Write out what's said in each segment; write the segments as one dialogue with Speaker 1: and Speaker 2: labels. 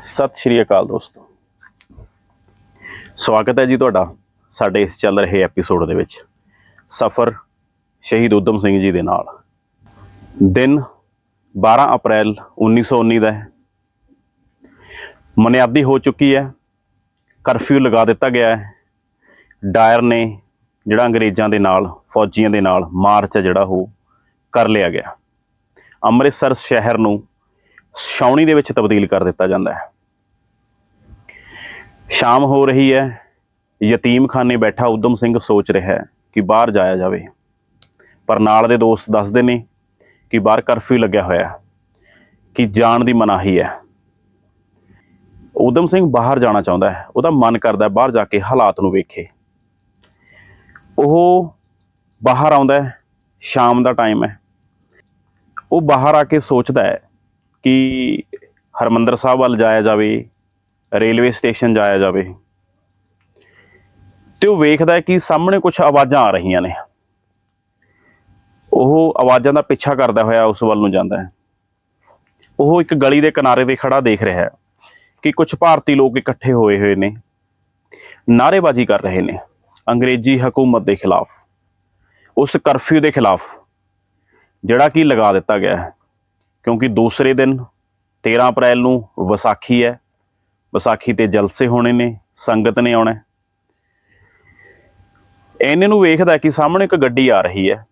Speaker 1: ਸਤਿ ਸ਼੍ਰੀ ਅਕਾਲ ਦੋਸਤੋ। ਸਵਾਗਤ ਹੈ ਜੀ ਤੁਹਾਡਾ ਸਾਡੇ ਇਸ ਚੱਲ ਰਹੇ ਐਪੀਸੋਡ ਦੇ ਵਿੱਚ। ਸਫ਼ਰ ਸ਼ਹੀਦ ਉਦਮ ਸਿੰਘ ਜੀ ਦੇ ਨਾਲ। ਦਿਨ 12 ਅਪ੍ਰੈਲ 1919 ਦਾ ਹੈ। ਮਨਿਆਦੀ ਹੋ ਚੁੱਕੀ ਹੈ। ਕਰਫਿਊ ਲਗਾ ਦਿੱਤਾ ਗਿਆ ਹੈ। ਡਾਇਰ ਨੇ ਜਿਹੜਾ ਅੰਗਰੇਜ਼ਾਂ ਦੇ ਨਾਲ, ਫੌਜੀਆਂ ਦੇ ਨਾਲ ਮਾਰਚ ਹੈ ਜਿਹੜਾ ਉਹ ਕਰ ਲਿਆ ਗਿਆ। ਅੰਮ੍ਰਿਤਸਰ ਸ਼ਹਿਰ ਨੂੰ ਛਾਉਣੀ ਦੇ ਵਿੱਚ ਤਬਦੀਲ ਕਰ ਦਿੱਤਾ ਜਾਂਦਾ ਹੈ। ਸ਼ਾਮ ਹੋ ਰਹੀ ਹੈ। ਯਤੀਮਖਾਨੇ ਬੈਠਾ ਉਦਮ ਸਿੰਘ ਸੋਚ ਰਿਹਾ ਹੈ ਕਿ ਬਾਹਰ ਜਾਇਆ ਜਾਵੇ। ਪਰ ਨਾਲ ਦੇ ਦੋਸਤ ਦੱਸਦੇ ਨੇ ਕਿ ਬਾਹਰ ਕਰਫਿਊ ਲੱਗਿਆ ਹੋਇਆ ਕਿ ਜਾਣ ਦੀ ਮਨਾਹੀ ਹੈ। ਉਦਮ ਸਿੰਘ ਬਾਹਰ ਜਾਣਾ ਚਾਹੁੰਦਾ ਹੈ। ਉਹਦਾ ਮਨ ਕਰਦਾ ਬਾਹਰ ਜਾ ਕੇ ਹਾਲਾਤ ਨੂੰ ਵੇਖੇ। ਉਹ ਬਾਹਰ ਆਉਂਦਾ ਹੈ। ਸ਼ਾਮ ਦਾ ਟਾਈਮ ਹੈ। ਉਹ ਬਾਹਰ ਆ ਕੇ ਸੋਚਦਾ ਹੈ ਕਿ ਹਰਮੰਦਰ ਸਾਹਿਬ ਵੱਲ ਜਾਇਆ ਜਾਵੇ। ਰੇਲਵੇ ਸਟੇਸ਼ਨ ਜਾਇਆ ਜਾਵੇ। ਤੇ ਉਹ ਵੇਖਦਾ ਕਿ ਸਾਹਮਣੇ ਕੁਝ ਆਵਾਜ਼ਾਂ ਆ ਰਹੀਆਂ ਨੇ। ਉਹ ਆਵਾਜ਼ਾਂ ਦਾ ਪਿੱਛਾ ਕਰਦਾ ਹੋਇਆ ਉਸ ਵੱਲ ਨੂੰ ਜਾਂਦਾ ਹੈ। ਉਹ ਇੱਕ ਗਲੀ ਦੇ ਕਿਨਾਰੇ ਤੇ ਖੜਾ ਦੇਖ ਰਿਹਾ ਹੈ ਕਿ ਕੁਝ ਭਾਰਤੀ ਲੋਕ ਇਕੱਠੇ ਹੋਏ ਹੋਏ ਨੇ, ਨਾਅਰੇਬਾਜ਼ੀ ਕਰ ਰਹੇ ਨੇ, ਅੰਗਰੇਜ਼ੀ ਹਕੂਮਤ ਦੇ ਖਿਲਾਫ, ਉਸ ਕਰਫਿਊ ਦੇ ਖਿਲਾਫ, ਜਿਹੜਾ ਕਿ ਲਗਾ ਦਿੱਤਾ ਗਿਆ ਹੈ। ਕਿਉਂਕਿ ਦੂਸਰੇ ਦਿਨ 13 ਅਪ੍ਰੈਲ ਨੂੰ ਵਿਸਾਖੀ ਹੈ ਵਿਸਾਖੀ ਤੇ ਜਲਸੇ ਹੋਣੇ ਨੇ, ਸੰਗਤ ਨੇ ਆਉਣਾ ਹੈ। ਇਹਨੇ ਨੂੰ ਵੇਖਦਾ ਕਿ ਸਾਹਮਣੇ ਇੱਕ ਗੱਡੀ ਆ ਰਹੀ ਹੈ,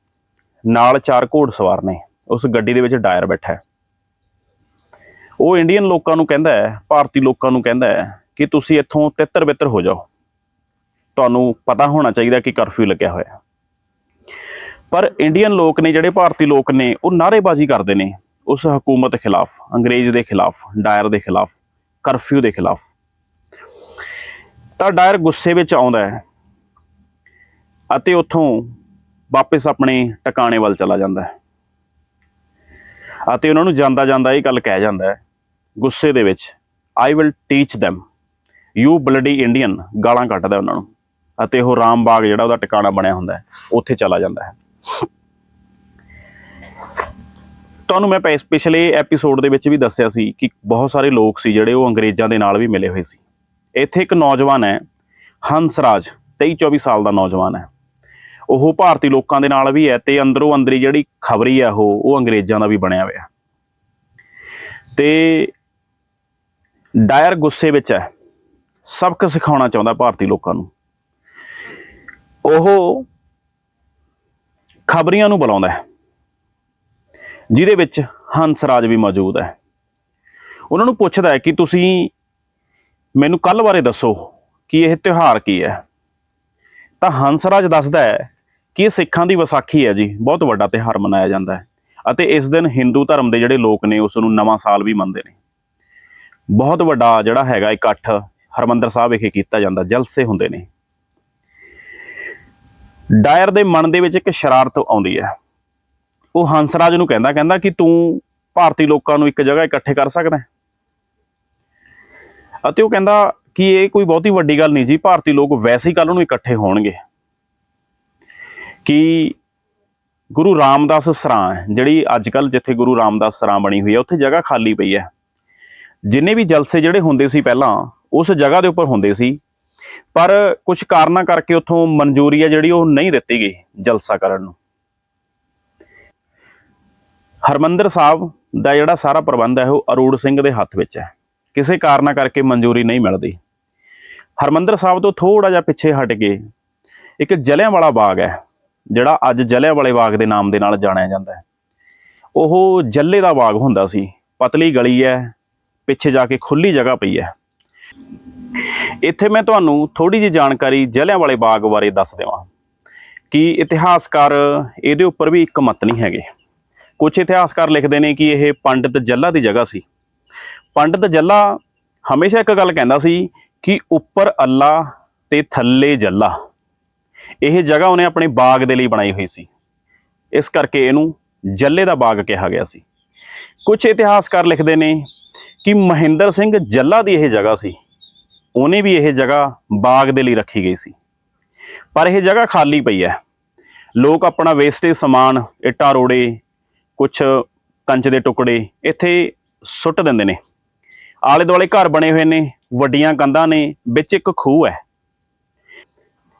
Speaker 1: ਨਾਲ ਚਾਰ ਘੋੜ ਸਵਾਰ ਨੇ, ਉਸ ਗੱਡੀ ਦੇ ਵਿੱਚ ਡਾਇਰ ਬੈਠਾ ਹੈ। ਉਹ ਇੰਡੀਅਨ ਲੋਕਾਂ ਨੂੰ ਕਹਿੰਦਾ ਹੈ, ਭਾਰਤੀ ਲੋਕਾਂ ਨੂੰ ਕਹਿੰਦਾ ਹੈ ਕਿ ਤੁਸੀਂ ਇੱਥੋਂ ਤਿੱਤਰ ਬਿੱਤਰ ਹੋ ਜਾਓ। ਤੁਹਾਨੂੰ ਪਤਾ ਹੋਣਾ ਚਾਹੀਦਾ ਕਿ ਕਰਫਿਊ ਲੱਗਿਆ ਹੋਇਆ ਪਰ ਇੰਡੀਅਨ ਲੋਕ ਨੇ, ਜਿਹੜੇ ਭਾਰਤੀ ਲੋਕ ਨੇ, ਉਹ ਨਾਅਰੇਬਾਜ਼ੀ ਕਰਦੇ ਨੇ, ਉਸ ਹਕੂਮਤ ਖਿਲਾਫ, ਅੰਗਰੇਜ਼ ਦੇ ਖਿਲਾਫ, ਡਾਇਰ ਦੇ ਖਿਲਾਫ। ਕਰਫਿਊ ਦੇ ਖਿਲਾਫ। ਤਾਂ ਡਾਇਰ ਗੁੱਸੇ ਵਿੱਚ ਆਉਂਦਾ ਹੈ ਅਤੇ ਉੱਥੋਂ ਵਾਪਸ ਆਪਣੇ ਟਿਕਾਣੇ ਵੱਲ ਚਲਾ ਜਾਂਦਾ ਹੈ। ਅਤੇ ਉਹਨਾਂ ਨੂੰ ਜਾਂਦਾ ਜਾਂਦਾ ਇਹ ਗੱਲ ਕਹਿ ਜਾਂਦਾ ਹੈ, ਗੁੱਸੇ ਦੇ ਵਿੱਚ I will teach them you bloody Indian ਗਾਲਾਂ ਕੱਢਦਾ ਉਹਨਾਂ ਨੂੰ। ਅਤੇ ਉਹ ਰਾਮ ਬਾਗ ਜਿਹੜਾ ਉਹਦਾ ਟਿਕਾਣਾ ਬਣਿਆ ਹੁੰਦਾ ਹੈ, ਉੱਥੇ ਚਲਾ ਜਾਂਦਾ ਹੈ। ਤੁਹਾਨੂੰ ਮੈਂ ਪਿਛ- ਪਿਛਲੇ ਐਪੀਸੋਡ ਦੇ ਵਿੱਚ ਵੀ ਦੱਸਿਆ ਸੀ ਕਿ ਬਹੁਤ ਸਾਰੇ ਲੋਕ ਸੀ ਜਿਹੜੇ ਉਹ ਅੰਗਰੇਜ਼ਾਂ ਦੇ ਨਾਲ ਵੀ ਮਿਲੇ ਹੋਏ ਸੀ। ਇੱਥੇ ਇੱਕ ਨੌਜਵਾਨ ਹੈ ਹੰਸਰਾਜ 23 24 ਸਾਲ ਦਾ ਨੌਜਵਾਨ ਹੈ। ਉਹ ਭਾਰਤੀ ਲੋਕਾਂ ਦੇ ਨਾਲ ਵੀ ਹੈ ਤੇ ਅੰਦਰੋਂ ਅੰਦਰੀ ਜਿਹੜੀ ਖਬਰੀ ਹੈ ਉਹ ਉਹ ਅੰਗਰੇਜ਼ਾਂ ਦਾ ਵੀ ਬਣਿਆ ਹੋਇਆ। ਤੇ ਡਾਇਰ ਗੁੱਸੇ ਵਿੱਚ ਹੈ ਸਬਕ ਸਿਖਾਉਣਾ ਚਾਹੁੰਦਾ ਭਾਰਤੀ ਲੋਕਾਂ ਨੂੰ। ਉਹ ਖਬਰੀਆਂ ਨੂੰ ਬੁਲਾਉਂਦਾ ਹੈ। ਜਿਹਦੇ ਵਿੱਚ ਹੰਸਰਾਜ ਵੀ ਮੌਜੂਦ ਹੈ। ਉਹਨਾਂ ਨੂੰ ਪੁੱਛਦਾ ਹੈ ਕਿ ਤੁਸੀਂ ਮੈਨੂੰ ਕੱਲ ਬਾਰੇ ਦੱਸੋ ਕਿ ਇਹ ਤਿਉਹਾਰ ਕੀ ਹੈ। ਤਾਂ ਹੰਸਰਾਜ ਦੱਸਦਾ ਹੈ ਕਿ ਇਹ ਸਿੱਖਾਂ ਦੀ ਵਿਸਾਖੀ ਹੈ ਜੀ, ਬਹੁਤ ਵੱਡਾ ਤਿਉਹਾਰ ਮਨਾਇਆ ਜਾਂਦਾ ਹੈ ਅਤੇ ਇਸ ਦਿਨ ਹਿੰਦੂ ਧਰਮ ਦੇ ਜਿਹੜੇ ਲੋਕ ਨੇ, ਉਸ ਨੂੰ ਨਵਾਂ ਸਾਲ ਵੀ ਮੰਨਦੇ ਨੇ। ਬਹੁਤ ਵੱਡਾ ਜਿਹੜਾ ਹੈਗਾ ਇਕੱਠ ਹਰਮੰਦਰ ਸਾਹਿਬ ਵਿਖੇ ਕੀਤਾ ਜਾਂਦਾ, ਜਲਸੇ ਹੁੰਦੇ ਨੇ। ਡਾਇਰ ਦੇ ਮਨ ਦੇ ਵਿੱਚ ਇੱਕ ਸ਼ਰਾਰਤ ਆਉਂਦੀ ਹੈ। ਉਹ ਹੰਸਰਾਜ ਨੂੰ ਕਹਿੰਦਾ ਕਹਿੰਦਾ ਕਿ ਤੂੰ ਭਾਰਤੀ ਲੋਕਾਂ ਨੂੰ ਇੱਕ ਜਗ੍ਹਾ ਇਕੱਠੇ ਕਰ ਸਕਦਾ ਅਤੇ ਉਹ ਕਹਿੰਦਾ ਕਿ ਇਹ ਕੋਈ ਬਹੁਤੀ ਵੱਡੀ ਗੱਲ ਨਹੀਂ ਜੀ ਭਾਰਤੀ ਲੋਕ ਵੈਸੇ ਹੀ ਕੱਲ ਨੂੰ ਇਕੱਠੇ ਹੋਣਗੇ। ਕਿ ਗੁਰੂ ਰਾਮਦਾਸ ਸਰਾਂ ਹੈ, ਜਿਹੜੀ ਅੱਜ ਕੱਲ ਜਿੱਥੇ ਗੁਰੂ ਰਾਮਦਾਸ ਸਰਾਂ ਬਣੀ ਹੋਈ ਹੈ ਉੱਥੇ ਜਗ੍ਹਾ ਖਾਲੀ ਪਈ ਹੈ। ਜਿੰਨੇ ਵੀ ਜਲਸੇ ਜਿਹੜੇ ਹੁੰਦੇ ਸੀ ਪਹਿਲਾਂ ਉਸ ਜਗ੍ਹਾ ਦੇ ਉੱਪਰ ਹੁੰਦੇ ਸੀ। ਪਰ ਕੁਝ ਕਾਰਨਾਂ ਕਰਕੇ ਉੱਥੋਂ ਮਨਜ਼ੂਰੀ ਹੈ ਜਿਹੜੀ ਉਹ ਨਹੀਂ ਦਿੱਤੀ ਗਈ ਜਲਸਾ ਕਰਨ ਨੂੰ। ਹਰਮੰਦਰ ਸਾਹਿਬ ਦਾ ਜਿਹੜਾ ਸਾਰਾ ਪ੍ਰਬੰਧ ਹੈ, ਉਹ ਅਰੂੜ ਸਿੰਘ ਦੇ ਹੱਥ ਵਿੱਚ ਹੈ। ਕਿਸੇ ਕਾਰਨਾਂ ਕਰਕੇ ਮਨਜ਼ੂਰੀ ਨਹੀਂ ਮਿਲਦੀ। ਹਰਮੰਦਰ ਸਾਹਿਬ ਤੋਂ ਥੋੜਾ ਜਿਹਾ ਪਿੱਛੇ ਹਟ ਕੇ ਇੱਕ ਜਲਿਆਂਵਾਲਾ ਬਾਗ ਹੈ, ਜਿਹੜਾ ਅੱਜ ਜਲਿਆਂਵਾਲੇ ਬਾਗ ਦੇ ਨਾਮ ਦੇ ਨਾਲ ਜਾਣਿਆ ਜਾਂਦਾ ਹੈ। ਉਹ ਜੱਲੇ ਦਾ ਬਾਗ ਹੁੰਦਾ ਸੀ, ਪਤਲੀ ਗਲੀ ਹੈ, ਪਿੱਛੇ ਜਾ ਕੇ ਖੁੱਲੀ ਜਗ੍ਹਾ ਪਈ ਹੈ। ਇੱਥੇ ਮੈਂ ਤੁਹਾਨੂੰ ਥੋੜੀ ਜਿਹੀ ਜਾਣਕਾਰੀ ਜਲਿਆਂਵਾਲੇ ਬਾਗ ਬਾਰੇ ਦੱਸ ਦੇਵਾਂ ਕਿ ਇਤਿਹਾਸਕਾਰ ਇਹਦੇ ਉੱਪਰ ਵੀ ਇੱਕ ਮਤ ਨਹੀਂ ਹੈਗੇ। ਕੁਝ ਇਤਿਹਾਸਕਾਰ ਲਿਖਦੇ ਨੇ ਕਿ ਇਹ ਪੰਡਿਤ ਜੱਲਾ ਦੀ ਜਗ੍ਹਾ ਸੀ। ਪੰਡਿਤ ਜੱਲਾ ਹਮੇਸ਼ਾ ਇੱਕ ਗੱਲ ਕਹਿੰਦਾ ਸੀ ਕਿ ਉੱਪਰ ਅੱਲਾ ਤੇ ਥੱਲੇ ਜੱਲਾ। ਇਹ ਜਗ੍ਹਾ ਉਹਨੇ ਆਪਣੇ ਬਾਗ ਦੇ ਲਈ ਬਣਾਈ ਹੋਈ ਸੀ। ਇਸ ਕਰਕੇ ਇਹਨੂੰ ਜੱਲੇ ਦਾ ਬਾਗ ਕਿਹਾ ਗਿਆ ਸੀ। ਕੁਝ ਇਤਿਹਾਸਕਾਰ ਲਿਖਦੇ ਨੇ ਕਿ ਮਹਿੰਦਰ ਸਿੰਘ ਜੱਲਾ ਦੀ ਇਹ ਜਗ੍ਹਾ ਸੀ। ਉਹਨੇ ਵੀ ਇਹ ਜਗ੍ਹਾ ਬਾਗ ਦੇ ਲਈ ਰੱਖੀ ਗਈ ਸੀ। ਪਰ ਇਹ ਜਗ੍ਹਾ ਖਾਲੀ ਪਈ ਹੈ। ਲੋਕ ਆਪਣਾ ਵੇਸਟੇਜ ਸਮਾਨ, ਇੱਟਾਂ ਰੋੜੇ ਕੁਝ ਕੰਚ ਦੇ ਟੁਕੜੇ ਇੱਥੇ ਸੁੱਟ ਦਿੰਦੇ ਨੇ। ਆਲੇ ਦੁਆਲੇ ਘਰ ਬਣੇ ਹੋਏ ਨੇ, ਵੱਡੀਆਂ ਕੰਧਾਂ ਨੇ, ਵਿੱਚ ਇੱਕ ਖੂਹ ਹੈ।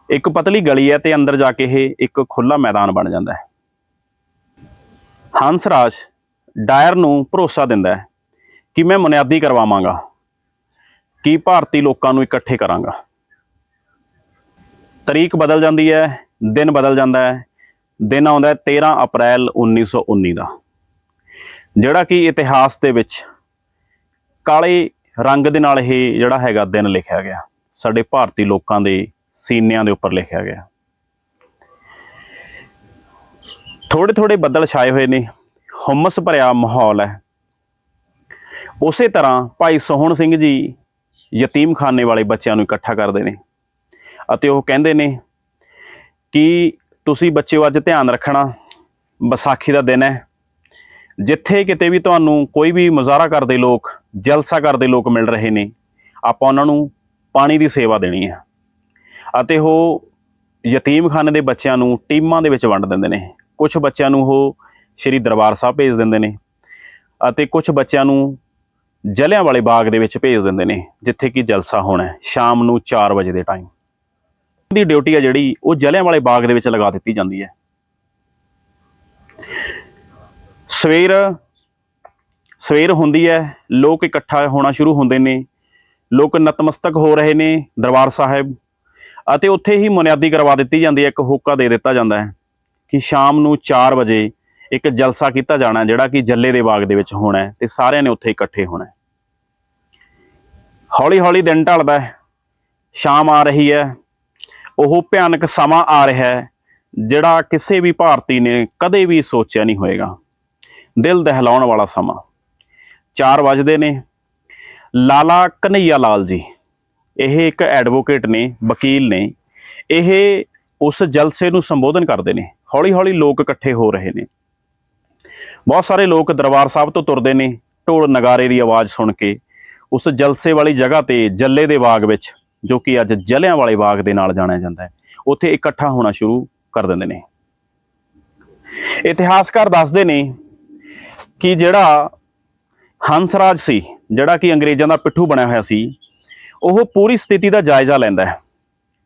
Speaker 1: ਇੱਕ ਪਤਲੀ ਗਲੀ ਹੈ ਤੇ ਅੰਦਰ ਜਾ ਕੇ ਇਹ ਇੱਕ ਖੁੱਲਾ ਮੈਦਾਨ ਬਣ ਜਾਂਦਾ ਹੈ। ਹੰਸ ਰਾਜ ਡਾਇਰ ਨੂੰ ਭਰੋਸਾ ਦਿੰਦਾ ਹੈ ਕਿ ਮੈਂ ਬੁਨਿਆਦੀ ਕਰਵਾਵਾਂਗਾ, ਕਿ ਭਾਰਤੀ ਲੋਕਾਂ ਨੂੰ ਇਕੱਠੇ ਕਰਾਂਗਾ। ਤਰੀਕ ਬਦਲ ਜਾਂਦੀ ਹੈ, ਦਿਨ ਬਦਲ ਜਾਂਦਾ ਹੈ ਦਿਨ ਆਉਂਦਾ ਹੈ 13 ਅਪ੍ਰੈਲ 1919 ਦਾ। ਜਿਹੜਾ ਕਿ ਇਤਿਹਾਸ ਦੇ ਵਿੱਚ ਕਾਲੇ ਰੰਗ ਦੇ ਨਾਲ ਇਹ ਜਿਹੜਾ ਹੈਗਾ ਦਿਨ ਲਿਖਿਆ ਗਿਆ। ਸਾਡੇ ਭਾਰਤੀ ਲੋਕਾਂ ਦੇ ਸੀਨਿਆਂ ਦੇ ਉੱਪਰ ਲਿਖਿਆ ਗਿਆ। ਥੋੜੇ ਥੋੜੇ ਬੱਦਲ ਛਾਏ ਹੋਏ ਨੇ, ਹੁਮਸ ਭਰਿਆ ਮਾਹੌਲ ਹੈ। ਉਸੇ ਤਰ੍ਹਾਂ ਭਾਈ ਸੋਹਣ ਸਿੰਘ ਜੀ ਯਤੀਮਖਾਨੇ ਵਾਲੇ ਬੱਚਿਆਂ ਨੂੰ ਇਕੱਠਾ ਕਰਦੇ ਨੇ ਅਤੇ ਉਹ ਕਹਿੰਦੇ ਨੇ ਕਿ ਤੁਸੀਂ ਬੱਚਿਓ ਅੱਜ ਧਿਆਨ ਰੱਖਣਾ, ਵਿਸਾਖੀ ਦਾ ਦਿਨ ਹੈ। ਜਿੱਥੇ ਕਿਤੇ ਵੀ ਤੁਹਾਨੂੰ ਕੋਈ ਵੀ ਮੁਜ਼ਾਹਰਾ ਕਰਦੇ ਲੋਕ, ਜਲਸਾ ਕਰਦੇ ਲੋਕ ਮਿਲ ਰਹੇ ਨੇ, ਆਪਾਂ ਉਹਨਾਂ ਨੂੰ ਪਾਣੀ ਦੀ ਸੇਵਾ ਦੇਣੀ ਹੈ। ਅਤੇ ਉਹ ਯਤੀਮਖਾਨੇ ਦੇ ਬੱਚਿਆਂ ਨੂੰ ਟੀਮਾਂ ਦੇ ਵਿੱਚ ਵੰਡ ਦਿੰਦੇ ਨੇ। ਕੁਝ ਬੱਚਿਆਂ ਨੂੰ ਉਹ ਸ਼੍ਰੀ ਦਰਬਾਰ ਸਾਹਿਬ ਭੇਜ ਦਿੰਦੇ ਨੇ ਅਤੇ ਕੁਝ ਬੱਚਿਆਂ ਨੂੰ ਜਲਿਆਂ ਵਾਲੇ ਬਾਗ ਦੇ ਵਿੱਚ ਭੇਜ ਦਿੰਦੇ ਨੇ, ਜਿੱਥੇ ਕਿ ਜਲਸਾ ਹੋਣਾ ਸ਼ਾਮ ਨੂੰ 4 ਵਜੇ ਦੇ ਟਾਈਮ ਦੀ ਡਿਊਟੀ ਹੈ ਜਿਹੜੀ, ਉਹ ਜਲਿਆਂ ਵਾਲੇ ਬਾਗ ਦੇ ਵਿੱਚ ਲਗਾ ਦਿੱਤੀ ਜਾਂਦੀ ਹੈ। ਸਵੇਰ ਸਵੇਰ ਹੁੰਦੀ ਹੈ, ਲੋਕ ਇਕੱਠਾ ਹੋਣਾ ਸ਼ੁਰੂ ਹੁੰਦੇ ਨੇ, ਲੋਕ ਨਤਮਸਤਕ ਹੋ ਰਹੇ ਨੇ ਦਰਬਾਰ ਸਾਹਿਬ, ਅਤੇ ਉੱਥੇ ਹੀ ਬੁਨਿਆਦੀ ਕਰਵਾ ਦਿੱਤੀ ਜਾਂਦੀ ਹੈ, ਇੱਕ ਹੋਕਾ ਦੇ ਦਿੱਤਾ ਜਾਂਦਾ ਹੈ ਕਿ ਸ਼ਾਮ ਨੂੰ 4 ਵਜੇ ਇੱਕ ਜਲਸਾ ਕੀਤਾ ਜਾਣਾ ਜਿਹੜਾ ਕਿ ਜੱਲੇ ਦੇ ਬਾਗ ਦੇ ਵਿੱਚ ਹੋਣਾ ਹੈ, ਤੇ ਸਾਰਿਆਂ ਨੇ ਉੱਥੇ ਇਕੱਠੇ ਹੋਣਾ ਹੈ। ਹੌਲੀ ਹੌਲੀ ਦਿਨ ਢਲਦਾ ਹੈ, ਸ਼ਾਮ ਆ ਰਹੀ ਹੈ ਉਹ ਭਿਆਨਕ ਸਮਾਂ ਆ ਰਿਹਾ ਹੈ, ਜਿਹੜਾ ਕਿਸੇ ਵੀ ਭਾਰਤੀ ਨੇ ਕਦੇ ਵੀ ਸੋਚਿਆ ਨਹੀਂ ਹੋਏਗਾ। ਦਿਲ ਦਹਿਲਾਉਣ ਵਾਲਾ ਸਮਾਂ। 4 ਵਜਦੇ ਨੇ। ਲਾਲਾ ਕਨਈਆ ਲਾਲ ਜੀ, ਇਹ ਇੱਕ ਐਡਵੋਕੇਟ ਨੇ, ਵਕੀਲ ਨੇ। ਇਹ ਉਸ ਜਲਸੇ ਨੂੰ ਸੰਬੋਧਨ ਕਰਦੇ ਨੇ। ਹੌਲੀ ਹੌਲੀ ਲੋਕ ਇਕੱਠੇ ਹੋ ਰਹੇ ਨੇ। ਬਹੁਤ ਸਾਰੇ ਲੋਕ ਦਰਬਾਰ ਸਾਹਿਬ ਤੋਂ ਤੁਰਦੇ ਨੇ। ਢੋਲ ਨਗਾਰੇ ਦੀ ਆਵਾਜ਼ ਸੁਣ ਕੇ, ਉਸ ਜਲਸੇ ਵਾਲੀ ਜਗ੍ਹਾ ਤੇ ਜੱਲੇ ਦੇ ਬਾਗ ਵਿੱਚ ਜੋ ਕਿ ਅੱਜ ਜਲਿਆਂ ਵਾਲੇ ਬਾਗ ਦੇ ਨਾਲ ਜਾਣਿਆ ਜਾਂਦਾ ਹੈ। ਉੱਥੇ ਇਕੱਠਾ ਹੋਣਾ ਸ਼ੁਰੂ ਕਰ ਦਿੰਦੇ ਨੇ। ਇਤਿਹਾਸਕਾਰ ਦੱਸਦੇ ਨੇ ਕਿ ਜਿਹੜਾ ਹੰਸਰਾਜ ਸੀ, ਜਿਹੜਾ ਕਿ ਅੰਗਰੇਜ਼ਾਂ ਦਾ ਪਿੱਠੂ ਬਣਿਆ ਹੋਇਆ ਸੀ, ਉਹ ਪੂਰੀ ਸਥਿਤੀ ਦਾ ਜਾਇਜ਼ਾ ਲੈਂਦਾ ਹੈ।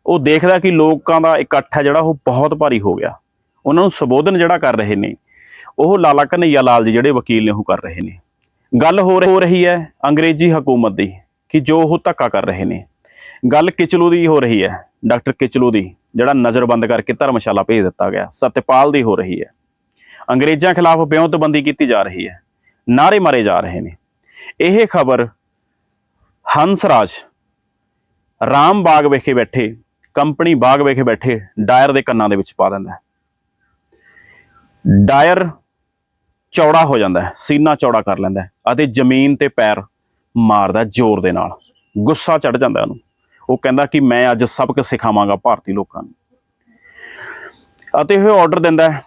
Speaker 1: ਉਹ ਦੇਖਦਾ ਕਿ ਲੋਕਾਂ ਦਾ ਇਕੱਠ ਹੈ ਜਿਹੜਾ ਉਹ ਬਹੁਤ ਭਾਰੀ ਹੋ ਗਿਆ। ਉਹਨਾਂ ਨੂੰ ਸੰਬੋਧਨ ਜਿਹੜਾ ਕਰ ਰਹੇ ਨੇ, ਉਹ ਲਾਲਾ ਕਨਈਆ ਲਾਲ ਜੀ ਜਿਹੜੇ ਵਕੀਲ ਨੇ ਉਹ ਕਰ ਰਹੇ ਨੇ। ਗੱਲ ਹੋ ਰਹੀ- ਹੋ ਰਹੀ ਹੈ ਅੰਗਰੇਜ਼ੀ ਹਕੂਮਤ ਦੀ ਕਿ ਜੋ ਉਹ ਧੱਕਾ ਕਰ ਰਹੇ ਨੇ। ਗੱਲ ਕਿਚਲੂ ਦੀ ਹੋ ਰਹੀ ਹੈ, ਡਾਕਟਰ ਕਿਚਲੂ ਦੀ, ਜਿਹੜਾ ਨਜ਼ਰਬੰਦ ਕਰਕੇ ਧਰਮਸ਼ਾਲਾ ਭੇਜ ਦਿੱਤਾ ਗਿਆ, ਸਤਪਾਲ ਦੀ ਹੋ ਰਹੀ ਹੈ। ਅੰਗਰੇਜ਼ਾਂ ਖਿਲਾਫ ਬਿਉਂਤਬੰਦੀ ਕੀਤੀ ਜਾ ਰਹੀ ਹੈ ਨਾਰੇ ਮਾਰੇ ਜਾ ਰਹੇ ਨੇ। ਇਹ ਖਬਰ ਹੰਸਰਾਜ ਰਾਮ ਬਾਗ ਵਿਖੇ ਬੈਠੇ, ਕੰਪਨੀ ਬਾਗ ਵਿਖੇ ਬੈਠੇ, ਡਾਇਰ ਦੇ ਕੰਨਾਂ ਦੇ ਵਿੱਚ ਪਾ ਦਿੰਦਾ ਡਾਇਰ ਚੌੜਾ ਹੋ ਜਾਂਦਾ ਹੈ, ਸੀਨਾ ਚੌੜਾ ਕਰ ਲੈਂਦਾ ਅਤੇ ਜ਼ਮੀਨ ਤੇ ਪੈਰ ਮਾਰਦਾ ਜ਼ੋਰ ਦੇ ਨਾਲ। ਗੁੱਸਾ ਚੜ ਜਾਂਦਾ ਉਹਨੂੰ। ਉਹ ਕਹਿੰਦਾ ਕਿ ਮੈਂ ਅੱਜ ਸਬਕ ਸਿਖਾਵਾਂਗਾ ਭਾਰਤੀ ਲੋਕਾਂ ਨੂੰ। ਅਤੇ ਇਹ ਆਰਡਰ ਦਿੰਦਾ ਹੈ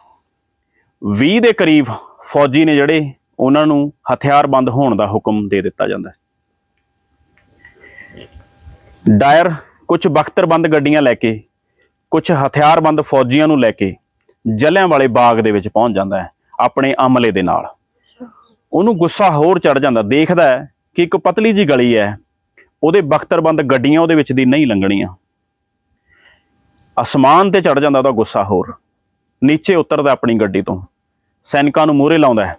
Speaker 1: 20 ਦੇ ਕਰੀਬ ਫੌਜੀ ਨੇ ਜਿਹੜੇ ਉਹਨਾਂ ਨੂੰ ਹਥਿਆਰਬੰਦ ਹੋਣ ਦਾ ਹੁਕਮ ਦੇ ਦਿੱਤਾ ਜਾਂਦਾ ਡਾਇਰ ਕੁਝ ਬਖਤਰਬੰਦ ਗੱਡੀਆਂ ਲੈ ਕੇ ਕੁਝ ਹਥਿਆਰਬੰਦ ਫੌਜੀਆਂ ਨੂੰ ਲੈ ਕੇ ਜਲਿਆਂ ਵਾਲੇ ਬਾਗ ਦੇ ਵਿੱਚ ਪਹੁੰਚ ਜਾਂਦਾ ਹੈ, ਆਪਣੇ ਅਮਲੇ ਦੇ ਨਾਲ। ਉਹਨੂੰ ਗੁੱਸਾ ਹੋਰ ਚੜ ਜਾਂਦਾ, ਦੇਖਦਾ ਹੈ ਕਿ ਇੱਕ ਪਤਲੀ ਜੀ ਗਲੀ ਹੈ ਉਹਦੇ ਬਖਤਰਬੰਦ ਗੱਡੀਆਂ ਉਹਦੇ ਵਿੱਚ ਦੀ ਨਹੀਂ ਲੰਘਣੀਆਂ। ਅਸਮਾਨ ਤੇ ਚੜ ਜਾਂਦਾ ਉਹਦਾ ਗੁੱਸਾ ਹੋਰ। ਨੀਚੇ ਉਤਰਦਾ ਆਪਣੀ ਗੱਡੀ ਤੋਂ। ਸੈਨਿਕਾਂ ਨੂੰ ਮੂਹਰੇ ਲਾਉਂਦਾ ਹੈ।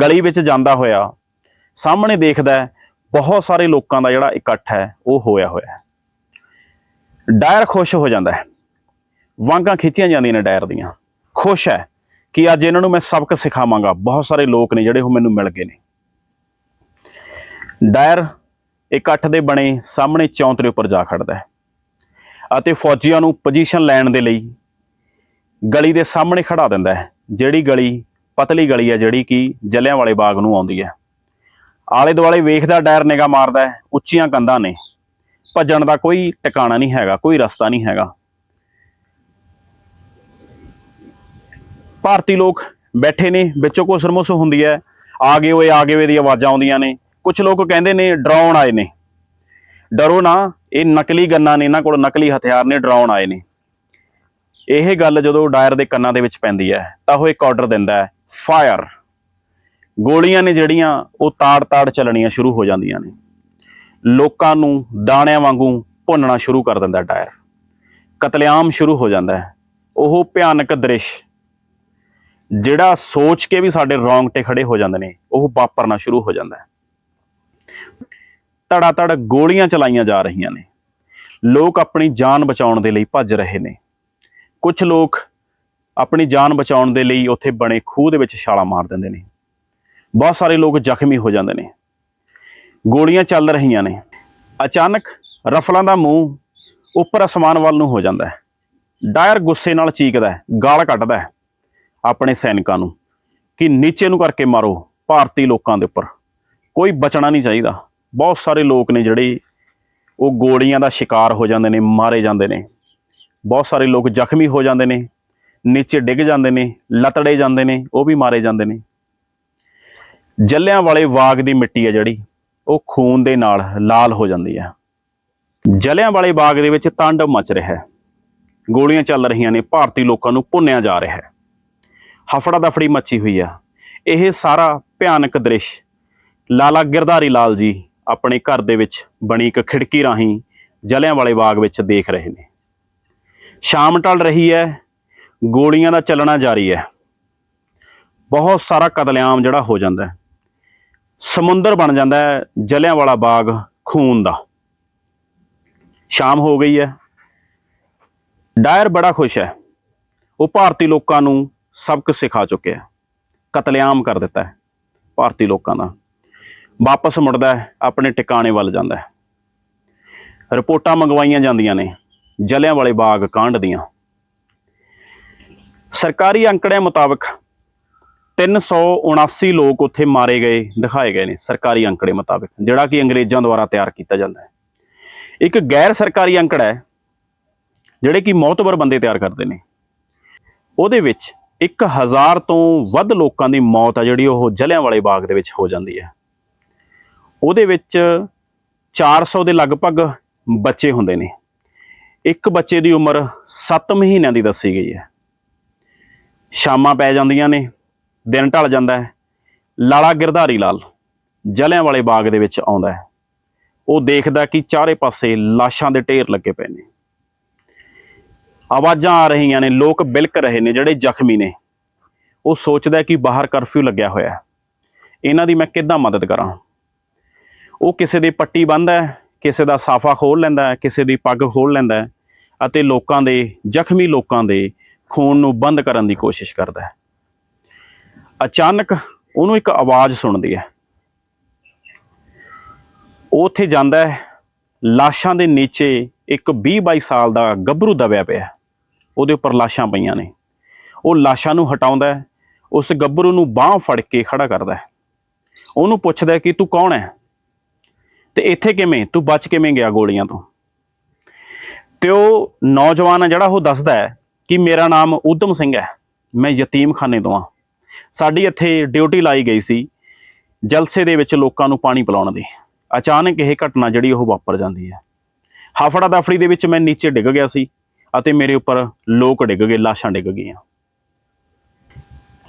Speaker 1: ਗਲੀ ਵਿੱਚ ਜਾਂਦਾ ਹੋਇਆ। ਸਾਹਮਣੇ ਦੇਖਦਾ ਬਹੁਤ ਸਾਰੇ ਲੋਕਾਂ ਦਾ ਜਿਹੜਾ ਇਕੱਠ ਹੈ, ਉਹ ਹੋਇਆ ਹੋਇਆ ਹੈ। ਡਾਇਰ ਖੁਸ਼ ਹੋ ਜਾਂਦਾ ਹੈ। ਵਾਂਗਾਂ ਖਿੱਚੀਆਂ ਜਾਂਦੀਆਂ ਨੇ ਡਾਇਰ ਦੀਆਂ। ਖੁਸ਼ ਹੈ ਕਿ ਅੱਜ ਇਹਨਾਂ ਨੂੰ ਮੈਂ ਸਬਕ ਸਿਖਾਵਾਂਗਾ। ਬਹੁਤ ਸਾਰੇ ਲੋਕ ਨੇ ਜਿਹੜੇ ਉਹ ਮੈਨੂੰ ਮਿਲ ਗਏ ਨੇ। ਡਾਇਰ ਇਕੱਠ ਦੇ ਬਣੇ ਸਾਹਮਣੇ ਚੌਂਤਰੇ ਉੱਪਰ ਜਾ ਖੜਦਾ ਹੈ ਅਤੇ ਫੌਜੀਆਂ ਨੂੰ ਪੋਜੀਸ਼ਨ ਲੈਣ ਦੇ ਲਈ ਗਲੀ ਦੇ ਸਾਹਮਣੇ ਖੜਾ ਦਿੰਦਾ ਹੈ, ਜਿਹੜੀ ਗਲੀ ਪਤਲੀ ਗਲੀ ਹੈ, ਜਿਹੜੀ ਕਿ ਜਲਿਆਂ ਵਾਲੇ ਬਾਗ ਨੂੰ ਆਉਂਦੀ ਹੈ। ਆਲੇ ਦੁਆਲੇ ਵੇਖਦਾ ਡਾਇਰ ਨਿਗਾ ਮਾਰਦਾ ਹੈ, ਉੱਚੀਆਂ ਕੰਧਾਂ ਨੇ। ਭੱਜਣ ਦਾ ਕੋਈ ਟਿਕਾਣਾ ਨਹੀਂ ਹੈਗਾ, ਕੋਈ ਰਸਤਾ ਨਹੀਂ ਹੈਗਾ। ਭਾਰਤੀ ਲੋਕ ਬੈਠੇ ਨੇ, ਵਿੱਚੋਂ ਕੋ ਸਰਮੁਸ ਹੁੰਦੀ ਹੈ ਆ ਗਏ ਓਏ ਆ ਗਏ ਓਏ ਦੀ ਆਵਾਜ਼ਾਂ ਆਉਂਦੀਆਂ ਨੇ। ਕੁਝ ਲੋਕ ਕਹਿੰਦੇ ਨੇ ਡਰਾਉਣ ਆਏ ਨੇ। ਡਰੋ ਨਾ, ਇਹ ਨਕਲੀ ਗੰਨਾਂ ਨੇ, ਇਹਨਾਂ ਕੋਲ ਨਕਲੀ ਹਥਿਆਰ ਨੇ, ਡਰਾਉਣ ਆਏ ਨੇ। ਇਹ ਗੱਲ ਜਦੋਂ ਡਾਇਰ ਦੇ ਕੰਨਾਂ ਦੇ ਵਿੱਚ ਪੈਂਦੀ ਹੈ, ਤਾਂ ਉਹ ਇੱਕ ਆਰਡਰ ਦਿੰਦਾ ਹੈ ਫਾਇਰ ਗੋਲੀਆਂ ਨੇ ਜਿਹੜੀਆਂ, ਉਹ ਤਾੜ-ਤਾੜ ਚੱਲਣੀਆਂ ਸ਼ੁਰੂ ਹੋ ਜਾਂਦੀਆਂ ਨੇ। ਲੋਕਾਂ ਨੂੰ ਦਾਣਿਆਂ ਵਾਂਗੂ ਭੁੰਨਣਾ ਸ਼ੁਰੂ ਕਰ ਦਿੰਦਾ ਡਾਇਰ। ਕਤਲੇਆਮ ਸ਼ੁਰੂ ਹੋ ਜਾਂਦਾ ਹੈ। ਉਹ ਭਿਆਨਕ ਦ੍ਰਿਸ਼। ਜਿਹੜਾ ਸੋਚ ਕੇ ਵੀ ਸਾਡੇ ਰੌਂਗਟੇ ਖੜੇ ਹੋ ਜਾਂਦੇ ਨੇ, ਉਹ ਵਾਪਰਨਾ ਸ਼ੁਰੂ ਹੋ ਜਾਂਦਾ ਹੈ। ਧੜਾ ਧੜ ਗੋਲੀਆਂ ਚਲਾਈਆਂ ਜਾ ਰਹੀਆਂ ਨੇ। ਲੋਕ ਆਪਣੀ ਜਾਨ ਬਚਾਉਣ ਦੇ ਲਈ ਭੱਜ ਰਹੇ ਨੇ। ਕੁਝ ਲੋਕ ਆਪਣੀ ਜਾਨ ਬਚਾਉਣ ਦੇ ਲਈ ਉੱਥੇ ਬਣੇ ਖੂਹ ਦੇ ਵਿੱਚ ਛਾਲਾਂ ਮਾਰ ਦਿੰਦੇ ਨੇ। ਬਹੁਤ ਸਾਰੇ ਲੋਕ ਜ਼ਖਮੀ ਹੋ ਜਾਂਦੇ ਨੇ। ਗੋਲੀਆਂ ਚੱਲ ਰਹੀਆਂ ਨੇ। ਅਚਾਨਕ ਰਫਲਾਂ ਦਾ ਮੂੰਹ ਉੱਪਰ ਅਸਮਾਨ ਵੱਲ ਨੂੰ ਹੋ ਜਾਂਦਾ ਹੈ। ਡਾਇਰ ਗੁੱਸੇ ਨਾਲ ਚੀਕਦਾ ਹੈ, ਗਾਲ ਕੱਢਦਾ ਹੈ ਆਪਣੇ ਸੈਨਿਕਾਂ ਨੂੰ ਕਿ ਨੀਚੇ ਨੂੰ ਕਰਕੇ ਮਾਰੋ, ਭਾਰਤੀ ਲੋਕਾਂ ਦੇ ਉੱਪਰ। ਕੋਈ ਬਚਣਾ ਨਹੀਂ ਚਾਹੀਦਾ। ਬਹੁਤ ਸਾਰੇ ਲੋਕ ਨੇ ਜਿਹੜੇ ਉਹ ਗੋਲੀਆਂ ਦਾ ਸ਼ਿਕਾਰ ਹੋ ਜਾਂਦੇ ਨੇ, ਮਾਰੇ ਜਾਂਦੇ ਨੇ। ਬਹੁਤ ਸਾਰੇ ਲੋਕ ਜ਼ਖਮੀ ਹੋ ਜਾਂਦੇ ਨੇ, ਨੀਚੇ ਡਿੱਗ ਜਾਂਦੇ ਨੇ, ਲਤੜੇ ਜਾਂਦੇ ਨੇ, ਉਹ ਵੀ ਮਾਰੇ ਜਾਂਦੇ ਨੇ। ਜੱਲਿਆਂ ਵਾਲੇ ਬਾਗ ਦੀ ਮਿੱਟੀ ਹੈ ਜਿਹੜੀ, ਉਹ ਖੂਨ ਦੇ ਨਾਲ ਲਾਲ ਹੋ ਜਾਂਦੀ ਹੈ। ਜਲਿਆਂ ਵਾਲੇ ਬਾਗ ਦੇ ਵਿੱਚ ਤਾਂਡਵ ਮਚ ਰਿਹਾ ਹੈ। ਗੋਲੀਆਂ ਚੱਲ ਰਹੀਆਂ ਨੇ, ਭਾਰਤੀ ਲੋਕਾਂ ਨੂੰ ਭੁੰਨਿਆ ਜਾ ਰਿਹਾ ਹੈ। ਹਫੜਾ ਦਫੜੀ ਮੱਚੀ ਹੋਈ ਆ ਇਹ ਸਾਰਾ ਭਿਆਨਕ ਦ੍ਰਿਸ਼ ਲਾਲਾ ਗਿਰਧਾਰੀ ਲਾਲ ਜੀ ਆਪਣੇ ਘਰ ਦੇ ਵਿੱਚ ਬਣੀ ਇੱਕ ਖਿੜਕੀ ਰਾਹੀਂ ਜਲਿਆਂ ਬਾਗ ਵਿੱਚ ਦੇਖ ਰਹੇ ਨੇ। ਸ਼ਾਮ ਢਲ ਰਹੀ ਹੈ, ਗੋਲੀਆਂ ਦਾ ਚੱਲਣਾ ਜਾਰੀ ਹੈ। ਬਹੁਤ ਸਾਰਾ ਕਤਲੇਆਮ ਜਿਹੜਾ ਹੋ ਜਾਂਦਾ ਹੈ। ਸਮੁੰਦਰ ਬਣ ਜਾਂਦਾ ਹੈ, ਜਲਿਆਂ ਵਾਲਾ ਬਾਗ ਖੂਨ ਦਾ। ਸ਼ਾਮ ਹੋ ਗਈ ਹੈ। ਡਾਇਰ ਬੜਾ ਖੁਸ਼ ਹੈ। ਉਹ ਭਾਰਤੀ ਲੋਕਾਂ ਨੂੰ ਸਬਕ ਸਿਖਾ ਚੁੱਕਿਆ ਕਤਲੇਆਮ ਕਰ ਦਿੱਤਾ ਹੈ ਭਾਰਤੀ ਲੋਕਾਂ ਦਾ। ਵਾਪਸ ਮੁੜਦਾ ਹੈ, ਆਪਣੇ ਟਿਕਾਣੇ ਵੱਲ ਜਾਂਦਾ ਹੈ। ਰਿਪੋਰਟਾਂ ਮੰਗਵਾਈਆਂ ਜਾਂਦੀਆਂ ਨੇ ਜਲਿਆਂ ਵਾਲੇ ਬਾਗ ਕਾਂਡ ਦੀਆਂ ਸਰਕਾਰੀ ਅੰਕੜਿਆਂ ਮੁਤਾਬਕ 379 ਲੋਕ ਉੱਥੇ ਮਾਰੇ ਗਏ, ਦਿਖਾਏ ਗਏ ਨੇ ਸਰਕਾਰੀ ਅੰਕੜੇ ਮੁਤਾਬਕ, ਜਿਹੜਾ ਕਿ ਅੰਗਰੇਜ਼ਾਂ ਦੁਆਰਾ ਤਿਆਰ ਕੀਤਾ ਜਾਂਦਾ ਹੈ। ਇੱਕ ਗੈਰ ਸਰਕਾਰੀ ਅੰਕੜਾ ਹੈ, ਜਿਹੜੇ ਕਿ ਮੌਤਬਰ ਬੰਦੇ ਤਿਆਰ ਕਰਦੇ ਨੇ। ਉਹਦੇ ਵਿੱਚ 1000 ਤੋਂ ਵੱਧ ਲੋਕਾਂ ਦੀ ਮੌਤ ਆ, ਜਿਹੜੀ ਉਹ ਜਲਿਆਂ ਵਾਲੇ ਬਾਗ ਦੇ ਵਿੱਚ ਹੋ ਜਾਂਦੀ ਹੈ। ਉਹਦੇ ਵਿੱਚ 400 ਦੇ ਲਗਭਗ ਬੱਚੇ ਹੁੰਦੇ ਨੇ। ਇੱਕ ਬੱਚੇ ਦੀ ਉਮਰ 7 ਮਹੀਨਿਆਂ ਦੀ ਦੱਸੀ ਗਈ ਹੈ। ਸ਼ਾਮਾਂ ਪੈ ਜਾਂਦੀਆਂ ਨੇ, ਦਿਨ ਢਲ ਜਾਂਦਾ ਹੈ। ਲਾਲਾ ਗਿਰਧਾਰੀ ਲਾਲ ਜਲਿਆਂ ਵਾਲੇ ਬਾਗ ਦੇ ਵਿੱਚ ਆਉਂਦਾ ਹੈ। ਉਹ ਦੇਖਦਾ ਕਿ ਚਾਰੇ ਪਾਸੇ ਲਾਸ਼ਾਂ ਦੇ ਢੇਰ ਲੱਗੇ ਪਏ ਨੇ। ਆਵਾਜ਼ਾਂ ਆ ਰਹੀਆਂ ਨੇ, ਲੋਕ ਬਿਲਕ ਰਹੇ ਨੇ, ਜਿਹੜੇ ਜ਼ਖਮੀ ਨੇ। ਉਹ ਸੋਚਦਾ ਕਿ ਬਾਹਰ ਕਰਫਿਊ ਲੱਗਿਆ ਹੋਇਆ ਇਹਨਾਂ ਦੀ ਮੈਂ ਕਿੱਦਾਂ ਮਦਦ ਕਰਾਂ? ਉਹ ਕਿਸੇ ਦੀ ਪੱਟੀ ਬੰਨਦਾ ਹੈ, ਕਿਸੇ ਦਾ ਸਾਫਾ ਖੋਲ ਲੈਂਦਾ ਹੈ, ਕਿਸੇ ਦੀ ਪੱਗ ਖੋਲ ਲੈਂਦਾ ਹੈ ਅਤੇ ਲੋਕਾਂ ਦੇ, ਜ਼ਖਮੀ ਲੋਕਾਂ ਦੇ ਖੂਨ ਨੂੰ ਬੰਦ ਕਰਨ ਦੀ ਕੋਸ਼ਿਸ਼ ਕਰਦਾ ਹੈ। ਅਚਾਨਕ ਉਹਨੂੰ ਇੱਕ ਆਵਾਜ਼ ਸੁਣਦੀ ਹੈ। ਉਹ ਉੱਥੇ ਜਾਂਦਾ ਹੈ, ਲਾਸ਼ਾਂ ਦੇ ਨੀਚੇ ਇੱਕ 20 22 ਸਾਲ ਦਾ ਗੱਭਰੂ ਦਬਿਆ ਪਿਆ ਉਹਦੇ ਉੱਪਰ ਲਾਸ਼ਾਂ ਪਈਆਂ ਨੇ। ਉਹ ਲਾਸ਼ਾਂ ਨੂੰ ਹਟਾਉਂਦਾ ਹੈ, ਉਸ ਗੱਭਰੂ ਨੂੰ ਬਾਹ ਫੜ ਕੇ ਖੜਾ ਕਰਦਾ ਹੈ। ਉਹਨੂੰ ਪੁੱਛਦਾ ਕਿ ਤੂੰ ਕੌਣ ਹੈ? ਤੇ ਇੱਥੇ ਕਿਵੇਂ? ਤੂੰ ਬਚ ਕਿਵੇਂ ਗਿਆ ਗੋਲੀਆਂ ਤੋਂ? ਤੇ ਉਹ ਨੌਜਵਾਨ ਆ ਜਿਹੜਾ ਉਹ ਦੱਸਦਾ ਹੈ ਕਿ ਮੇਰਾ ਨਾਮ ਉਦਮ ਸਿੰਘ ਹੈ। ਮੈਂ ਯਤੀਮਖਾਨੇ ਤੋਂ ਆ। ਸਾਡੀ ਇੱਥੇ ਡਿਊਟੀ ਲਾਈ ਗਈ ਸੀ ਜਲਸੇ ਦੇ ਵਿੱਚ ਲੋਕਾਂ ਨੂੰ ਪਾਣੀ ਪਿਲਾਉਣ ਦੀ। ਅਚਾਨਕ ਇਹ ਘਟਨਾ ਜਿਹੜੀ ਉਹ ਵਾਪਰ ਜਾਂਦੀ ਹੈ। ਹਾਫੜਾ ਦਫੜੀ ਦੇ ਵਿੱਚ ਮੈਂ ਨੀਚੇ ਡਿੱਗ ਗਿਆ ਸੀ ਅਤੇ ਮੇਰੇ ਉੱਪਰ ਲੋਕ ਡਿੱਗ ਗਏ, ਲਾਸ਼ਾਂ ਡਿੱਗ ਗਈਆਂ।